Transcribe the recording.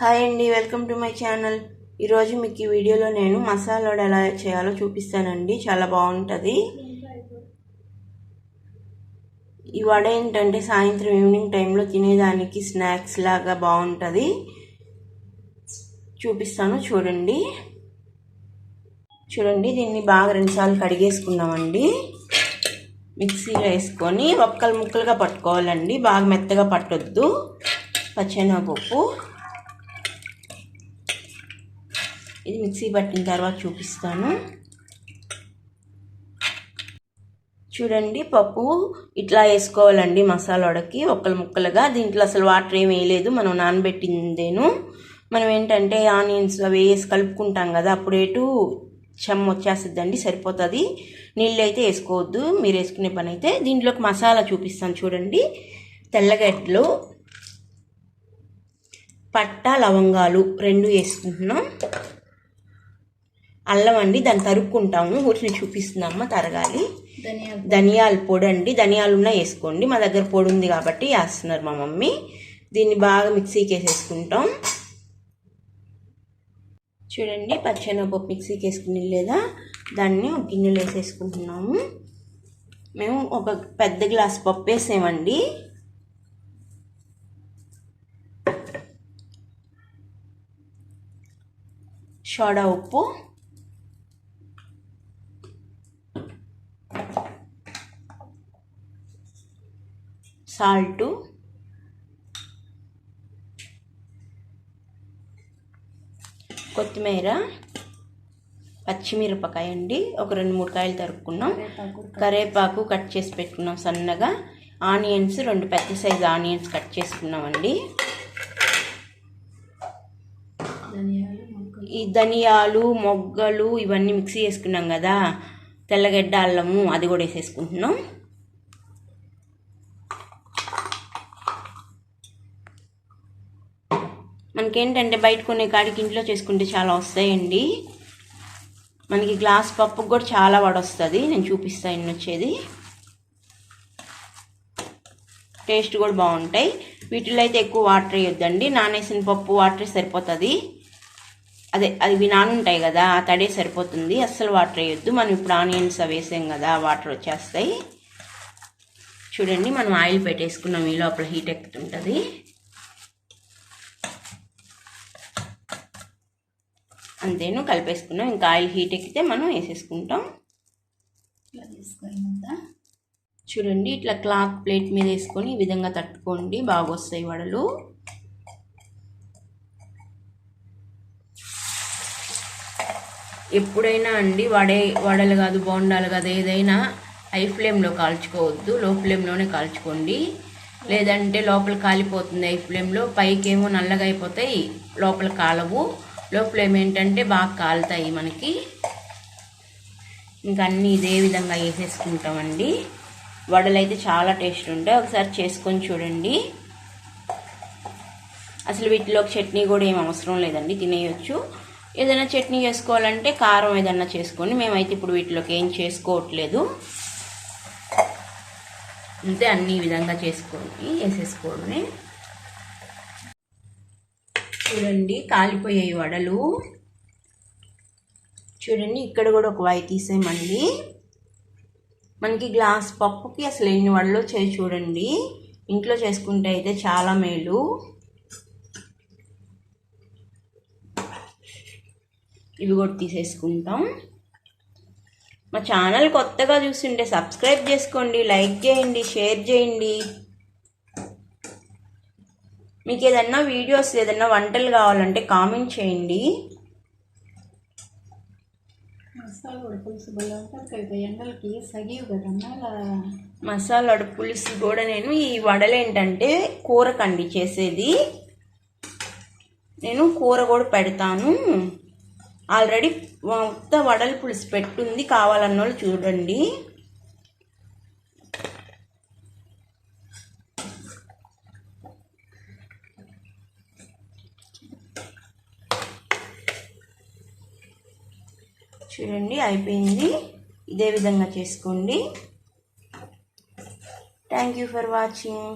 Hi అండి welcome to my channel. ఈరోజు మీకు ఈ వీడియోలో నేను మసాలా వడ ఎలా చేయాలో చూపిస్తానండి. చాలా బాగుంటుంది. ఈ వడ ఏంటంటే సాయంత్రం ఈవినింగ్ టైంలో తినేదానికి స్నాక్స్ లాగా బాగుంటుంది. చూపిస్తాను చూడండి. చూడండి దీన్ని బాగా రెండుసార్లు కడిగేసుకున్నామండి. మిక్సీలో వేసుకొని ఒక్కలు ముక్కలుగా పట్టుకోవాలండి. బాగా మెత్తగా పట్టొద్దు. పచ్చెనగపప్పు. ఇది మిక్సీ పట్టిన తర్వాత చూపిస్తాను. చూడండి పప్పు ఇట్లా వేసుకోవాలండి మసాలా వడకి ఒక్కలు ముక్కలుగా. దీంట్లో అసలు వాటర్ ఏమి వేయలేదు మనం నానబెట్టిందేను. మనం ఏంటంటే ఆనియన్స్ అవి వేసి కలుపుకుంటాం కదా అప్పుడు ఎటు చెమ్మ వచ్చేస్తుందండి సరిపోతుంది. నీళ్ళు అయితే వేసుకోవద్దు మీరు వేసుకునే పని అయితే. దీంట్లోకి మసాలా చూపిస్తాను చూడండి. తెల్లగడ్డలు పట్ట లవంగాలు రెండు వేసుకుంటున్నాం. అల్లం అండి దాన్ని తరుక్కుంటాము. ఊరిని చూపిస్తున్నామ్మ తరగాలి. ధనియాల పొడి. అండి. ధనియాలు ఉన్నా వేసుకోండి. మా దగ్గర పొడి ఉంది కాబట్టి వేస్తున్నారు మా మమ్మీ. దీన్ని బాగా మిక్సీకి వేసేసుకుంటాం. చూడండి పచ్చెనపప్పు మిక్సీకి వేసుకుని లేదా దాన్ని ఒక గిన్నెలో వేసేసుకుంటున్నాము. మేము ఒక పెద్ద గ్లాస్ పప్పు వేసామండి. సోడా ఉప్పు. సాల్టు కొత్తిమీర పచ్చిమిరపకాయ అండి. ఒక రెండు మూడు కాయలు తరుక్కున్నాం కరేపాకు. కట్ చేసి పెట్టుకున్నాం సన్నగా. ఆనియన్స్ రెండు పెద్ద సైజు ఆనియన్స్ కట్ చేసుకున్నామండి ఈ ధనియాలు మొగ్గలు ఇవన్నీ మిక్సీ చేసుకున్నాం కదా. తెల్లగడ్డ అల్లము అది కూడా వేసేసుకుంటున్నాం. మనకేంటంటే బయట కొనే కాడికి ఇంట్లో చేసుకుంటే చాలా వస్తాయండి. మనకి గ్లాస్ పప్పుకు కూడా చాలా వడొస్తుంది. నేను చూపిస్తాను ఇన్ని వచ్చేది టేస్ట్ కూడా బాగుంటాయి. వీటిలో అయితే ఎక్కువ వాటర్ వేయొద్దండి. నానేసిన పప్పు వాటర్ సరిపోతుంది. అదే అవి నానుంటాయి కదా ఆ తడే సరిపోతుంది. అస్సలు వాటర్ వేయొద్దు. మనం ఇప్పుడు ఆనియన్స్ అవి వేసాం కదా వాటర్ వచ్చేస్తాయి. చూడండి మనం ఆయిల్ పెట్టేసుకున్నాం. ఈ లోపల హీట్ ఎక్కుతుంటుంది. అంతేను కలిపేసుకున్నాం ఇంకా ఆయిల్ హీట్ ఎక్కితే మనం వేసేసుకుంటాం. చూడండి ఇట్లా క్లాత్ ప్లేట్ మీద వేసుకొని ఈ విధంగా తట్టుకోండి. బాగా వస్తాయి వడలు. ఎప్పుడైనా అండి వడే వడలు కాదు బోండాలు కాదు ఏదైనా హై ఫ్లేమ్లో కాల్చుకోవద్దు. లో ఫ్లేమ్లోనే కాల్చుకోండి. లేదంటే లోపల కాలిపోతుంది హై ఫ్లేమ్లో. పైకేమో నల్లగా అయిపోతాయి లోపల కాలవు. లో ఫ్లేమ్ ఏంటంటే బాగా కాలుతాయి మనకి. ఇంకా అన్నీ ఇదే విధంగా వేసేసుకుంటామండి. వడలు అయితే చాలా టేస్ట్ ఉంటాయి. ఒకసారి చేసుకొని చూడండి. అసలు వీటిలోకి చట్నీ కూడా ఏం అవసరం లేదండి తినేయచ్చు. ఏదైనా చట్నీ చేసుకోవాలంటే కారం ఏదన్నా చేసుకొని మేమైతే ఇప్పుడు వీటిలోకి ఏం చేసుకోవట్లేదు. అంతే అన్ని విధంగా చేసుకొని వేసేసుకోవడమే. చూడండి కాలిపోయాయి వడలు. చూడండి ఇక్కడ కూడా ఒక వాయి తీసేయమండి. మనకి గ్లాస్ పప్పుకి అసలు ఎన్ని వడలు వచ్చాయి చూడండి. ఇంట్లో చేసుకుంటే అయితే చాలా మేలు. ఇవి కూడా తీసేసుకుంటాం. మా ఛానల్ కొత్తగా చూస్తుంటే సబ్స్క్రైబ్ చేసుకోండి లైక్ చేయండి షేర్ చేయండి. మీకు ఏదన్నా వీడియోస్ ఏదన్నా వంటలు కావాలంటే కామెంట్ చేయండి. మసాలా పులుసు కూడా నేను ఈ వడలు ఏంటంటే కూర కండి చేసేది. నేను కూర కూడా పెడతాను. ఆల్రెడీ మొత్తం వడలు పులుసు పెట్టుంది కావాలన్న వాళ్ళు చూడండి. చూడండి అయిపోయింది. ఇదే విధంగా చేసుకోండి. Thank you for watching